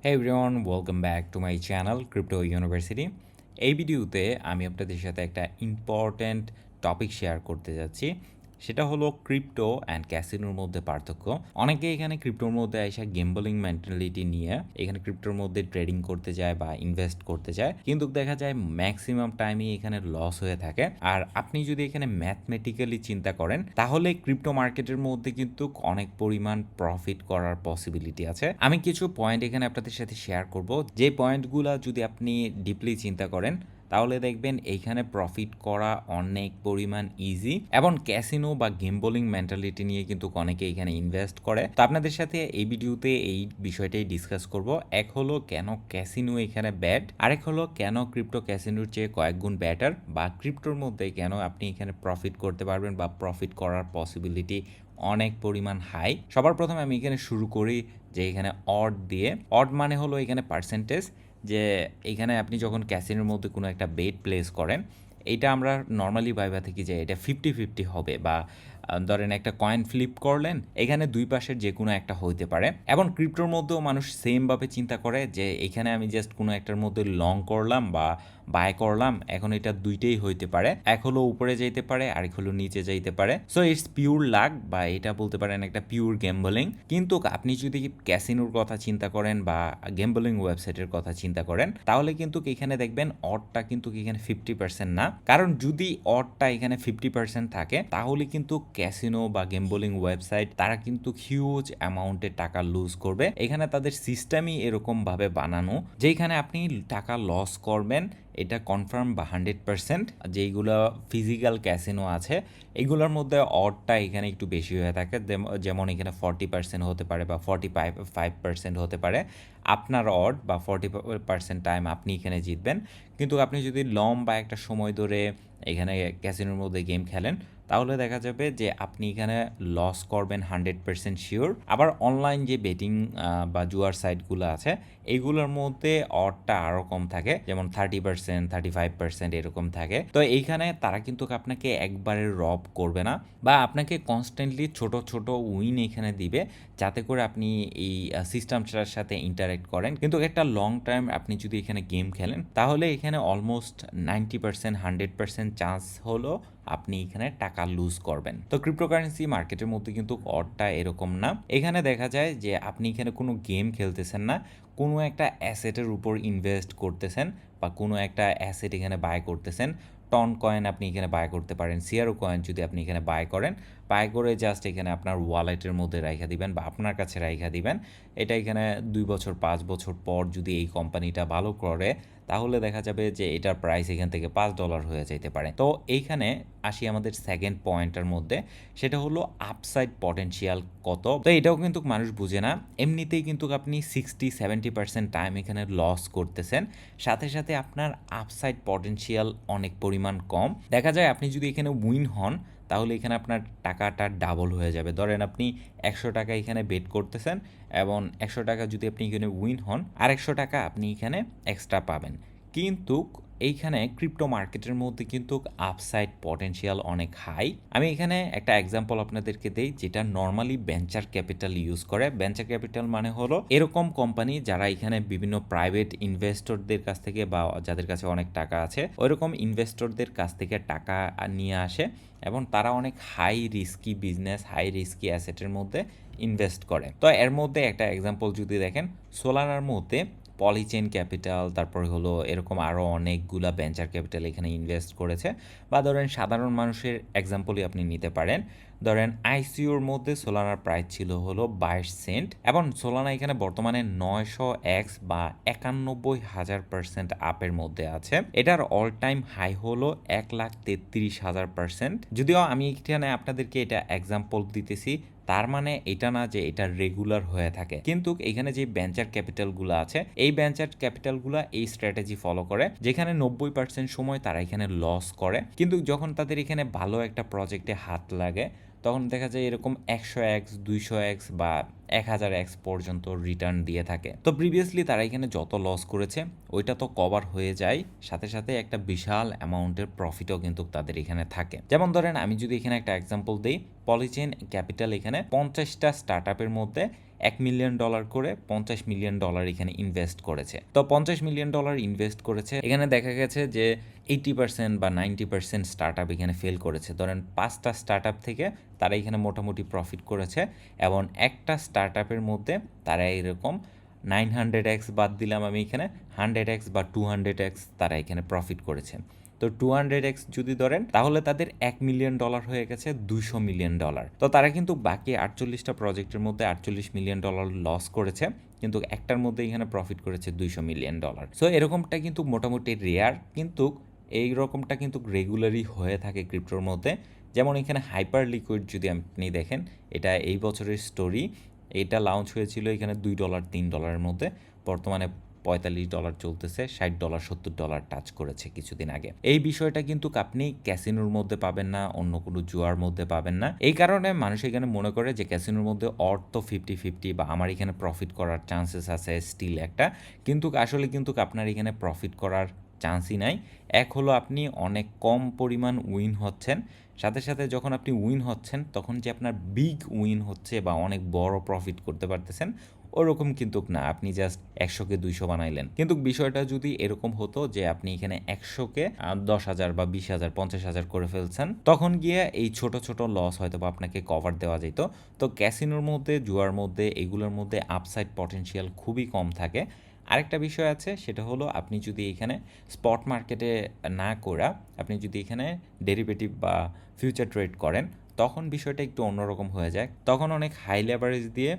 Hey everyone, welcome back to my channel Crypto University. এই ভিডিওতে আমি আপনাদের সাথে একটা ইম্পর্ট্যান্ট টপিক শেয়ার করতে যাচ্ছি সেটা হলো ক্রিপ্টো অ্যান্ড ক্যাসিনোর মধ্যে পার্থক্য। অনেকে এখানে ক্রিপ্টোর মধ্যে এসে গেম্বলিং মেন্টালিটি নিয়ে এখানে ক্রিপ্টোর মধ্যে ট্রেডিং করতে যায় বা ইনভেস্ট করতে যায়। কিন্তু দেখা যায় ম্যাক্সিমাম টাইমই এখানে লস হয়ে থাকে। আর আপনি যদি এখানে ম্যাথমেটিক্যালি চিন্তা করেন, তাহলে ক্রিপ্টো মার্কেটের মধ্যে কিন্তু অনেক পরিমাণ প্রফিট করার পসিবিলিটি আছে। আমি কিছু পয়েন্ট এখানে আপনাদের সাথে শেয়ার করব। যে পয়েন্টগুলো যদি আপনি ডিপলি চিন্তা করেন তাহলে দেখবেন এইখানে প্রফিট করা অনেক পরিমাণ ইজি এবং ক্যাসিনো বা গেম বোলিং মেন্টালিটি নিয়ে কিন্তু অনেকে এখানে ইনভেস্ট করে। তো আপনাদের সাথে এই ভিডিওতে এই বিষয়টাই ডিসকাস করব। এক হলো, কেন ক্যাসিনো এখানে ব্যাড আরেক হলো, কেন ক্রিপ্টো ক্যাসিনোর চেয়ে কয়েক গুণ ব্যাটার বা ক্রিপ্টোর মধ্যে কেন আপনি এখানে প্রফিট করতে পারবেন বা প্রফিট করার পসিবিলিটি অনেক পরিমাণ হাই সবার প্রথমে আমি এখানে শুরু করি যে এখানে অড দিয়ে। অড মানে হলো এখানে পার্সেন্টেজ যে এখানে আপনি যখন ক্যাসিনোর মধ্যে কোনো একটা বেড প্লেস করেন এটা আমরা নর্মালি ভাইবা থেকে যে এটা ফিফটি ফিফটি হবে বা ধরেন একটা কয়েন ফ্লিপ করলেন, এখানে দুই পাশের যে কোনো একটা হইতে পারে। এবং ক্রিপ্টোর মধ্যেও মানুষ সেমভাবে চিন্তা করে যে, এখানে আমি জাস্ট কোনো একটার মধ্যে লং করলাম বা বাই করলাম, এখন এটা দুইটাই হইতে পারে। এক হলো উপরে যাইতে পারে, আরেক হলো নিচে যাইতে পারে। সো ইটস পিওর লাক বা এটা বলতে পারেন একটা পিওর গেম্বলিং কিন্তু আপনি যদি ক্যাসিনোর কথা চিন্তা করেন বা গেম্বলিং ওয়েবসাইটের কথা চিন্তা করেন, তাহলে কিন্তু এখানে দেখবেন অডটা কিন্তু এখানে ফিফটি পার্সেন্ট না। কারণ যদি অডটা এখানে ফিফটি পার্সেন্ট থাকে, তাহলে কিন্তু ক্যাসিনো বা গেমবোলিং ওয়েবসাইট তারা কিন্তু হিউজ অ্যামাউন্টের টাকা লুজ করবে। এখানে তাদের সিস্টেমই এরকম ভাবে বানানো যেখানে আপনি টাকা লস করবেন, এটা কনফার্ম বা হান্ড্রেড পার্সেন্ট যেইগুলো ফিজিক্যাল ক্যাসিনো আছে, এগুলোর মধ্যে অডটা এখানে একটু বেশি হয়ে থাকে। যেমন এখানে ফর্টি পার্সেন্ট হতে পারে বা ফর্টি ফাইভ ফাইভ পার্সেন্ট হতে পারে। আপনার অড বা ফর্টি পার্সেন্ট টাইম আপনি এখানে জিতবেন। কিন্তু আপনি যদি লম্বা একটা সময় ধরে এখানে ক্যাসিনোর মধ্যে গেম খেলেন, তাহলে দেখা যাবে যে আপনি এখানে লস করবেন হান্ড্রেড পার্সেন্ট শিওর আবার অনলাইন যে বেটিং বা জুয়ার সাইটগুলো আছে এইগুলোর মধ্যে অডটা আরও কম থাকে, যেমন thirty percent thirty five percent এরকম থাকে। তো এইখানে তারা কিন্তু আপনাকে একবারে রব করবে না বা আপনাকে কনস্ট্যান্টলি ছোট ছোট উইন এখানে দিবে, যাতে করে আপনি এই সিস্টেমটার সাথে ইন্টারেক্ট করেন। কিন্তু একটা লং টাইম আপনি যদি এখানে গেম খেলেন, তাহলে এখানে almost ninety percent hundred percent chance হলো আপনি এখানে টাকা লুজ করবেন। তো ক্রিপ্টোকারেন্সি মার্কেটের মধ্যে কিন্তু অডটা এরকম না। এখানে দেখা যায় যে আপনি এখানে কোনো গেম খেলতেছেন না, কোনো একটা অ্যাসেটের উপর ইনভেস্ট করতেছেন বা কোনো একটা অ্যাসেট এখানে বাই করতেছেন। টন কয়েন আপনি এখানে বাই করতে পারেন সিয়ারো কয়েন যদি আপনি এখানে বাই করেন বাই করে জাস্ট এখানে আপনার ওয়ালেটের মধ্যে রাইখা দিবেন বা আপনার কাছে রাইখা দিবেন। এটা এখানে দুই বছর, পাঁচ বছর পর যদি এই কোম্পানিটা ভালো করে, তাহলে দেখা যাবে যে এটার প্রাইস এখান থেকে পাঁচ ডলার হয়ে যেতে পারে। তো এইখানে আসি আমাদের সেকেন্ড পয়েন্টের মধ্যে, সেটা হলো আপসাইড পটেনশিয়াল কত? তো এটাও কিন্তু মানুষ বুঝে না। এমনিতেই কিন্তু আপনি সিক্সটি সেভেন্টি পার্সেন্ট টাইম এখানে লস করতেছেন। সাথে সাথে আপনার আপসাইড পটেনশিয়াল অনেক পরিমাণ কম। দেখা যায় আপনি যদি এখানে উইন হন তাহলে এখানে আপনার টাকাটা ডাবল হয়ে যাবে। ধরেন আপনি একশো টাকা এখানে বেট করতেছেন এবং একশো টাকা যদি আপনি এখানে উইন হন আর একশো টাকা আপনি এখানে এক্সট্রা পাবেন। কিন্তু এইখানে ক্রিপ্টো মার্কেটের মধ্যে কিন্তু আপসাইড পটেনশিয়াল অনেক হাই আমি এখানে একটা এক্সাম্পল আপনাদেরকে দেই, যেটা নর্মালি ভেঞ্চার ক্যাপিটাল ইউজ করে। ভেঞ্চার ক্যাপিটাল মানে হলো এরকম কোম্পানি যারা এখানে বিভিন্ন প্রাইভেট ইনভেস্টরদের কাছ থেকে বা যাদের কাছে অনেক টাকা আছে, ওইরকম ইনভেস্টরদের কাছ থেকে টাকা নিয়ে আসে এবং তারা অনেক high risky business high risky অ্যাসেটের মধ্যে ইনভেস্ট করে। তো এর মধ্যে একটা এক্সাম্পল যদি দেখেন সোলানার মধ্যে পলিচেন ক্যাপিটাল তারপর হলো এরকম আরও অনেকগুলা ভেঞ্চার ক্যাপিটাল এখানে ইনভেস্ট করেছে। বা ধরেন সাধারণ মানুষের এক্সাম্পলই আপনি নিতে পারেন। ধরেন আইসিউর মধ্যে সোলানার প্রাইস ছিল হলো বাইশ সেন্ট এবং সোলানা এখানে বর্তমানে নয়শো এক্স বা একানব্বই হাজার পার্সেন্ট আপের মধ্যে আছে। এটার অল টাইম হাই হলো এক লাখ তেত্রিশ হাজার পার্সেন্ট যদিও আমি এখানে আপনাদেরকে এটা এক্সাম্পল দিতেছি তার মানে এটা না যে এটা রেগুলার হয়ে থাকে। কিন্তু এখানে যে ভেঞ্চার ক্যাপিটালগুলো আছে, এই ভেঞ্চার ক্যাপিটালগুলো এই স্ট্র্যাটেজি ফলো করে, যেখানে নব্বই পার্সেন্ট সময় তারা এখানে লস করে। কিন্তু যখন তাদের এখানে ভালো একটা প্রজেক্টে হাত লাগে তখন দেখা যায় এরকম একশো এক্স দুইশো এক্স বা এক হাজার এক্স পর্যন্ত রিটার্ন দিয়ে থাকে। তো প্রিভিয়াসলি তারা এখানে যত লস করেছে, ওইটা তো কভার হয়ে যায়। সাথে সাথে একটা বিশাল অ্যামাউন্টের প্রফিটও কিন্তু তাদের এখানে থাকে। যেমন ধরেন, আমি যদি এখানে একটা এক্সাম্পল দিই পলিচেন ক্যাপিটাল এখানে পঞ্চাশটা স্টার্ট আপের মধ্যে এক মিলিয়ন ডলার করে পঞ্চাশ মিলিয়ন ডলার এখানে ইনভেস্ট করেছে। তো পঞ্চাশ মিলিয়ন ডলার ইনভেস্ট করেছে। এখানে দেখা গেছে যে এইটি পার্সেন্ট বা নাইনটি পার্সেন্ট স্টার্ট আপ এখানে ফেল করেছে। ধরেন পাঁচটা স্টার্ট আপ থেকে তারা এখানে মোটামুটি প্রফিট করেছে এবং একটা স্টার্ট আপের মধ্যে তারা এরকম নাইন হান্ড্রেড এক্স বাদ দিলাম আমি এখানে হান্ড্রেড এক্স বা টু হান্ড্রেড এক্স তারা এখানে প্রফিট করেছে। তো টু হান্ড্রেড এক্স যদি ধরেন, তাহলে তাদের এক মিলিয়ন ডলার হয়ে গেছে দুইশো মিলিয়ন ডলার তো তারা কিন্তু বাকি আটচল্লিশটা প্রজেক্টের মধ্যে আটচল্লিশ মিলিয়ন ডলার লস করেছে, কিন্তু একটার মধ্যে এখানে প্রফিট করেছে দুইশো মিলিয়ন ডলার সো এরকমটা কিন্তু মোটামুটি রেয়ার কিন্তু এই রকমটা কিন্তু রেগুলারই হয়ে থাকে ক্রিপ্টোর মধ্যে। যেমন এখানে হাইপার লিকুইড যদি আপনি দেখেন, এটা এই বছরের স্টোরি এটা লঞ্চ হয়েছিল এখানে দুই ডলার তিন ডলারের মধ্যে। বর্তমানে পঁয়তাল্লিশ ডলার চলতেছে, ষাট ডলার, সত্তর ডলার টাচ করেছে কিছুদিন আগে। এই বিষয়টা কিন্তু আপনি ক্যাসিনোর মধ্যে পাবেন না, অন্য কোনো জুয়ার মধ্যে পাবেন না। এই কারণে মানুষ এখানে মনে করে যে ক্যাসিনোর মধ্যে অর্থ ফিফটি ফিফটি বা আমার এখানে প্রফিট করার চান্সেস আছে স্টিল একটা। কিন্তু আসলে কিন্তু আপনার এখানে প্রফিট করার চান্সই নাই। এক হলো আপনি অনেক কম পরিমাণ উইন হচ্ছেন। সাথে সাথে যখন আপনি উইন হচ্ছেন, তখন যে আপনার বিগ উইন হচ্ছে বা অনেক বড় প্রফিট করতে পারতেছেন ওরকম কিন্তু না, আপনি জাস্ট একশোকে দুইশো বানাইলেন। কিন্তু বিষয়টা যদি এরকম হতো যে আপনি এখানে একশোকে দশ হাজার বা বিশ হাজার, পঞ্চাশ হাজার করে ফেলছেন, তখন গিয়ে এই ছোট ছোট লস হয়তো আপনাকে কভার দেওয়া যেত। তো ক্যাসিনোর মধ্যে, জুয়ার মধ্যে, এগুলোর মধ্যে আপসাইড পটেনশিয়াল খুবই কম থাকে। আরেকটা বিষয় আছে, সেটা হলো আপনি যদি এখানে স্পট মার্কেটে না করা আপনি যদি এখানে ডেরিভেটিভ বা ফিউচার ট্রেড করেন, তখন বিষয়টা একটু অন্যরকম হয়ে যায়। তখন অনেক হাই লেভারেজ দিয়ে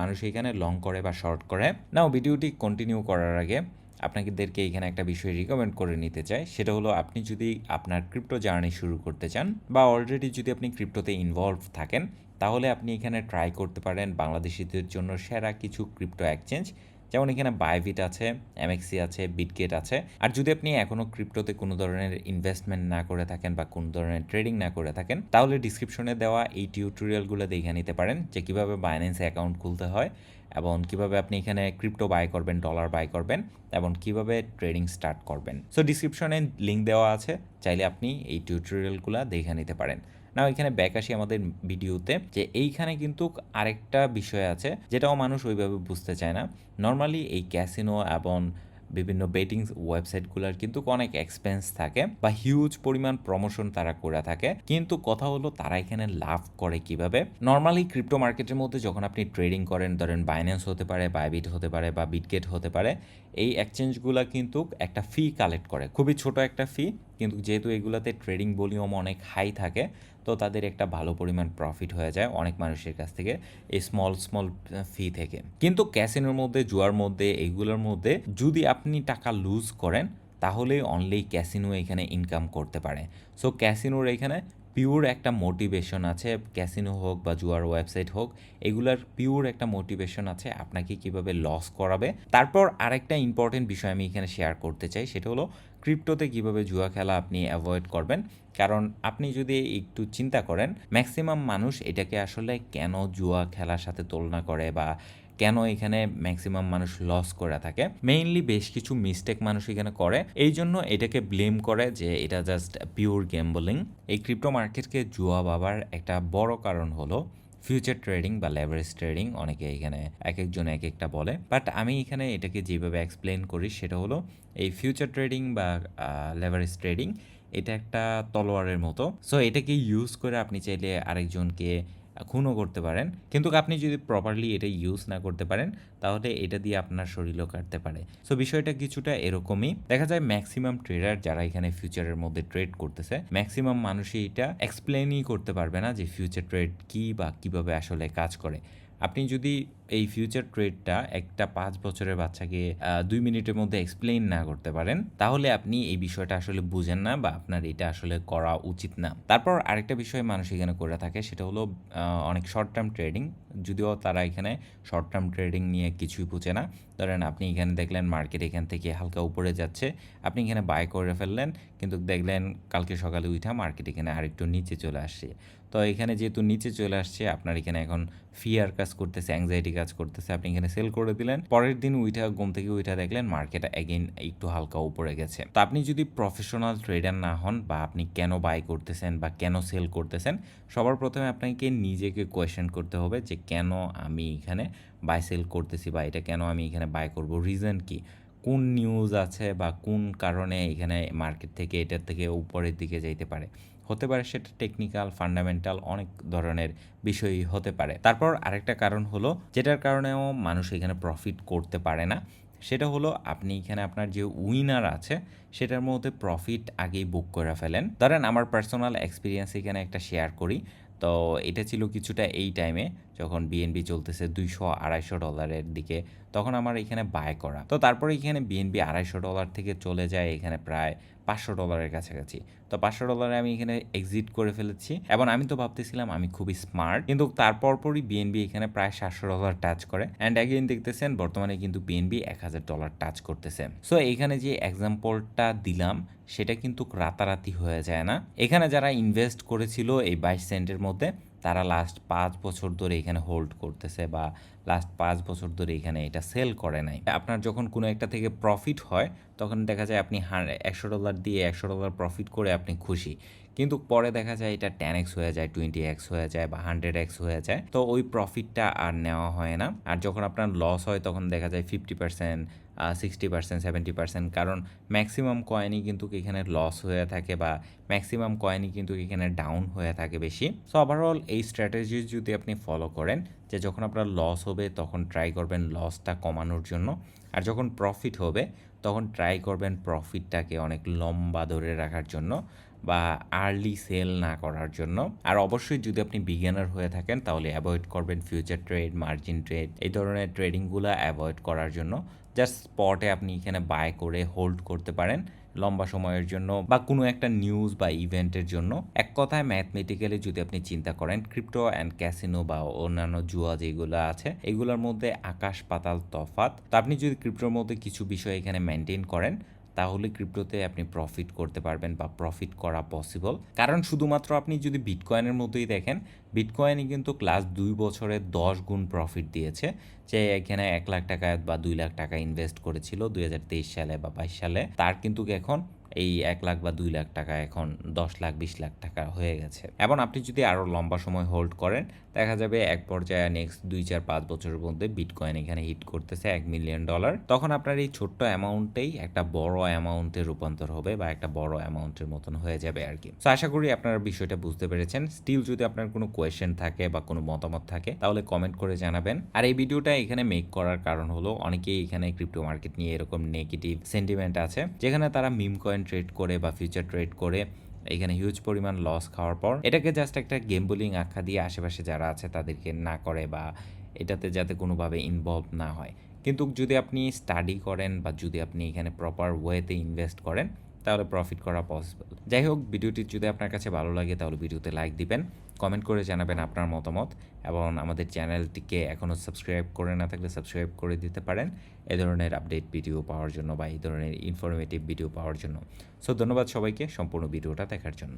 মানুষ এখানে লং করে বা শর্ট করে। নাও ভিডিওটি কন্টিনিউ করার আগে আপনাদেরকে এখানে একটা বিষয় রিকমেন্ড করে নিতে চাই। সেটা হলো, আপনি যদি আপনার ক্রিপ্টো জার্নি শুরু করতে চান বা অলরেডি যদি আপনি ক্রিপ্টোতে ইনভলভ থাকেন, তাহলে আপনি এখানে ট্রাই করতে পারেন বাংলাদেশিদের জন্য সেরা কিছু ক্রিপ্টো এক্সচেঞ্জ যেমন এখানে বাইভিট আছে এমএক্সি আছে বিটগেট আছে। আর যদি আপনি এখনও ক্রিপ্টোতে কোনো ধরনের ইনভেস্টমেন্ট না করে থাকেন বা কোনো ধরনের ট্রেডিং না করে থাকেন, তাহলে ডিসক্রিপশনে দেওয়া এই টিউটোরিয়ালগুলো দেখে নিতে পারেন, যে কীভাবে বাইন্যান্সে অ্যাকাউন্ট খুলতে হয় এবং কীভাবে আপনি এখানে ক্রিপ্টো বাই করবেন ডলার বাই করবেন এবং কীভাবে ট্রেডিং স্টার্ট করবেন। সো ডিসক্রিপশনে লিঙ্ক দেওয়া আছে, চাইলে আপনি এই টিউটোরিয়ালগুলো দেখে নিতে পারেন। না এখানে ব্যাক আসি আমাদের ভিডিওতে যে এইখানে কিন্তু আরেকটা বিষয় আছে, যেটাও মানুষ ওইভাবে বুঝতে চায় না। নর্মালি এই ক্যাসিনো এবং বিভিন্ন বেটিং ওয়েবসাইটগুলোর কিন্তু অনেক এক্সপেন্স থাকে বা হিউজ পরিমাণ প্রমোশন তারা করে থাকে। কিন্তু কথা হলো তারা এখানে লাভ করে কীভাবে? নর্মালি ক্রিপ্টো মার্কেটের মধ্যে যখন আপনি ট্রেডিং করেন, ধরেন বাইন্যান্স হতে পারে বাইবিট হতে পারে বা বিটগেট হতে পারে, এই এক্সচেঞ্জগুলো কিন্তু একটা ফি কালেক্ট করে। খুবই ছোট একটা ফি কিন্তু যেহেতু এগুলোতে ট্রেডিং ভলিউম অনেক হাই থাকে তো তাদের একটা ভালো পরিমাণ প্রফিট হয়ে যায় অনেক মানুষের কাছ থেকে এই স্মল স্মল ফি থেকে। কিন্তু ক্যাসিনোর মধ্যে, জুয়ার মধ্যে, এইগুলোর মধ্যে যদি আপনি টাকা লুজ করেন, তাহলে অনলি ক্যাসিনো এখানে ইনকাম করতে পারে। সো ক্যাসিনোর এখানে পিওর একটা মোটিভেশন আছে ক্যাসিনো হোক বা জুয়ার ওয়েবসাইট হোক, এগুলার পিওর একটা মোটিভেশন আছে, আপনাকে কীভাবে লস করাবে। তারপর আরেকটা ইম্পর্টেন্ট বিষয় আমি এখানে শেয়ার করতে চাই, সেটা হলো ক্রিপ্টোতে কীভাবে জুয়া খেলা আপনি অ্যাভয়েড করবেন? কারণ আপনি যদি একটু চিন্তা করেন ম্যাক্সিমাম মানুষ এটাকে আসলে কেন জুয়া খেলার সাথে তুলনা করে বা কেন এখানে ম্যাক্সিমাম মানুষ লস করে থাকে? মেইনলি বেশ কিছু মিস্টেক মানুষ এখানে করে। এই জন্য এটাকে ব্লেম করে যে এটা জাস্ট পিওর গেমবলিং এই ক্রিপ্টো মার্কেটকে জুয়া বাবার একটা বড় কারণ হলো ফিউচার ট্রেডিং বা লেভারেজ ট্রেডিং অনেকে এখানে এক একজন এক একটা বলে। বাট আমি এখানে এটাকে যেভাবে এক্সপ্লেন করি, সেটা হলো এই ফিউচার ট্রেডিং বা লেভারেজ ট্রেডিং এটা একটা তলোয়ারের মতো। সো এটাকে ইউজ করে আপনি চাইলে আরেকজনকে খুনও করতে পারেন। কিন্তু আপনি যদি প্রপারলি এটা ইউজ না করতে পারেন, তাহলে এটা দিয়ে আপনার শরীরও কাটতে পারে। সো বিষয়টা কিছুটা এরকমই। দেখা যায় ম্যাক্সিমাম ট্রেডার যারা এখানে ফিউচারের মধ্যে ট্রেড করতেছে ম্যাক্সিমাম মানুষই এটা এক্সপ্লেনই করতে পারবে না যে ফিউচার ট্রেড কি বা কীভাবে আসলে কাজ করে। আপনি যদি এই ফিউচার ট্রেডটা একটা পাঁচ বছরের বাচ্চাকে দুই মিনিটের মধ্যে এক্সপ্লেন না করতে পারেন, তাহলে আপনি এই বিষয়টা আসলে বুঝেন না বা আপনার এটা আসলে করা উচিত না। তারপর আরেকটা বিষয় মানুষ এখানে করে থাকে, সেটা হলো অনেক শর্ট টার্ম ট্রেডিং যদিও তারা এখানে শর্ট টার্ম ট্রেডিং নিয়ে কিছুই বুঝে না। ধরেন আপনি এখানে দেখলেন মার্কেট এখান থেকে হালকা উপরে যাচ্ছে। আপনি এখানে বাই করে ফেললেন, কিন্তু দেখলেন কালকে সকালে উঠা মার্কেট এখানে আরেকটু নিচে চলে আসছে। তো এখানে যেহেতু নিচে চলে আসছে, আপনার এখানে এখন ফিয়ার কাজ করতেছে অ্যাংজাইটি কাজ করতেছে। আপনি এখানে সেল করে দিলেন, পরের দিন উইঠা, ঘুম থেকে উইঠা দেখলেন মার্কেট এগেইন একটু হালকা উপরে গেছে। তো আপনি যদি প্রফেশনাল ট্রেডার না হন বা আপনি কেন বাই করতেছেন বা কেন সেল করতেছেন, সবার প্রথমে আপনাকে নিজেকে কোয়েশ্চেন করতে হবে যে কেন আমি এখানে বাই সেল করতেছি বা এটা কেন আমি এখানে বাই করব? রিজন কি? কোন নিউজ আছে বা কোন কারণে এখানে মার্কেট থেকে এটার থেকে উপরের দিকে যাইতে পারে? হতে পারে সেটা টেকনিক্যাল ফান্ডামেন্টাল অনেক ধরনের বিষয়ই হতে পারে। তারপর আরেকটা কারণ হলো, যেটার কারণেও মানুষ এখানে প্রফিট করতে পারে না, সেটা হলো আপনি এখানে আপনার যে উইনার আছে, সেটার মধ্যে প্রফিট আগেই বুক করে ফেলেন। ধরেন আমার পার্সোনাল এক্সপিরিয়েন্স এখানে একটা শেয়ার করি। তো এটা ছিল কিছুটা এই টাইমে যখন বিএনবি চলতেছে দুইশো আড়াইশো ডলারের দিকে, তখন আমার এখানে বাই করা। তো তারপরে এখানে বিএনবি আড়াইশো ডলার থেকে চলে যায় এখানে প্রায় পাঁচশো ডলারের কাছাকাছি। তো পাঁচশো ডলারে আমি এখানে এক্সিট করে ফেলেছি এবং আমি তো ভাবতেছিলাম আমি খুবই স্মার্ট কিন্তু তারপর পরই বিএনবি এখানে প্রায় সাতশো ডলার টাচ করে। অ্যান্ড অ্যাগেন দেখতেছেন, বর্তমানে কিন্তু বিএনবি এক হাজার ডলার টাচ করতেছে। সো এখানে যে এক্সাম্পলটা দিলাম, সেটা কিন্তু রাতারাতি হয়ে যায় না। এখানে যারা ইনভেস্ট করেছিল এই বাইশ সেন্টের মধ্যে তারা লাস্ট পাঁচ বছর ধরে এখানে হোল্ড করতেছে বা লাস্ট পাঁচ বছর ধরে এখানে এটা সেল করে নাই। আপনার যখন কোনো একটা থেকে প্রফিট হয়, তখন দেখা যায় আপনি একশো ডলার দিয়ে একশো ডলার প্রফিট করে আপনি খুশি। কিন্তু পরে দেখা যায় এটা টেন এক্স হয়ে যায় টোয়েন্টি এক্স হয়ে যায় বা হান্ড্রেড এক্স হয়ে যায়। তো ওই প্রফিটটা আর নেওয়া হয় না। আর যখন আপনার লস হয়, তখন দেখা যায় fifty percent sixty percent seventy percent কারণ ম্যাক্সিমাম কয়েনই কিন্তু এখানে লস হয়ে থাকে বা ম্যাক্সিমাম কয়েনই কিন্তু এখানে ডাউন হয়ে থাকে বেশি। সো ওভারঅল এই স্ট্র্যাটেজি যদি আপনি ফলো করেন, যে যখন আপনার লস হবে, তখন ট্রাই করবেন লসটা কমানোর জন্য। আর যখন প্রফিট হবে, তখন ট্রাই করবেন প্রফিটটাকে অনেক লম্বা ধরে রাখার জন্য। বা আর্লি সেল না করার জন্য। আর অবশ্যই যদি আপনি বিজ্ঞানার হয়ে থাকেন, তাহলে অ্যাভয়েড করবেন ফিউচার ট্রেড মার্জিন ট্রেড এই ধরনের ট্রেডিংগুলো অ্যাভয়েড করার জন্য। জাস্ট স্পটে আপনি এখানে বাই করে হোল্ড করতে পারেন লম্বা সময়ের জন্য বা কোনো একটা নিউজ বা ইভেন্টের জন্য। এক কথায় ম্যাথমেটিক্যালি যদি আপনি চিন্তা করেন ক্রিপ্টো অ্যান্ড ক্যাসিনো বা অন্যান্য জুয়া যেগুলো আছে, এগুলোর মধ্যে আকাশ পাতাল তফাত তো আপনি যদি ক্রিপ্টোর মধ্যে কিছু বিষয় এখানে মেনটেন করেন তাহলে ক্রিপ্টোতে আপনি প্রফিট করতে পারবেন বা প্রফিট করা পসিবল কারণ শুধুমাত্র আপনি যদি বিটকয়েনের মতোই দেখেন বিটকয়েনই কিন্তু ক্লাস দুই বছরে দশ গুণ প্রফিট দিয়েছে। যে এখানে এক লাখ টাকা বা দুই লাখ টাকা ইনভেস্ট করেছিল দুই হাজার তেইশ সালে বা বাইশ সালে। তার কিন্তু এখন এই এক লাখ বা দুই লাখ টাকা, এখন দশ লাখ, বিশ লাখ টাকা হয়ে গেছে। এবং আপনি যদি আরও লম্বা সময় হোল্ড করেন, দেখা যাবে এক পর্যায়ে নেক্সট দুই, চার, পাঁচ বছরের মধ্যে বিটকয়েন এখানে হিট করতেছে এক মিলিয়ন ডলার তখন আপনার এই ছোট্ট অ্যামাউন্টেই একটা বড় অ্যামাউন্টে রূপান্তর হবে বা একটা বড় অ্যামাউন্টের মতন হয়ে যাবে আর কি। তো আশা করি আপনারা বিষয়টা বুঝতে পেরেছেন। স্টিল যদি আপনার কোনো কোয়েশ্চেন থাকে বা কোনো মতামত থাকে, তাহলে কমেন্ট করে জানাবেন। আর এই ভিডিওটা এখানে মেক করার কারণ হলো, অনেকেই এখানে ক্রিপ্টো মার্কেট নিয়ে এরকম নেগেটিভ সেন্টিমেন্ট আছে, যেখানে তারা মিম কয়েন ট্রেড করে বা ফিউচার ট্রেড করে এখানে হিউজ পরিমাণ লস খাওয়ার পর এটাকে জাস্ট একটা গেম বোলিং আখ্যা দিয়ে আশেপাশে যারা আছে তাদেরকে না করে বা এটাতে যাতে কোনোভাবে ইনভলভ না হয়। কিন্তু যদি আপনি স্টাডি করেন বা যদি আপনি এখানে প্রপার ওয়েতে ইনভেস্ট করেন, তাহলে প্রফিট করা পসিবল যাই হোক ভিডিওটি যদি আপনার কাছে ভালো লাগে, তাহলে ভিডিওতে লাইক দিবেন। কমেন্ট করে জানাবেন আপনার মতামত এবং আমাদের চ্যানেলটিকে এখনও সাবস্ক্রাইব করে না থাকলে সাবস্ক্রাইব করে দিতে পারেন এ ধরনের আপডেট ভিডিও পাওয়ার জন্য বা এই ধরনের ইনফরমেটিভ ভিডিও পাওয়ার জন্য। সো ধন্যবাদ সবাইকে, সম্পূর্ণ ভিডিওটা দেখার জন্য।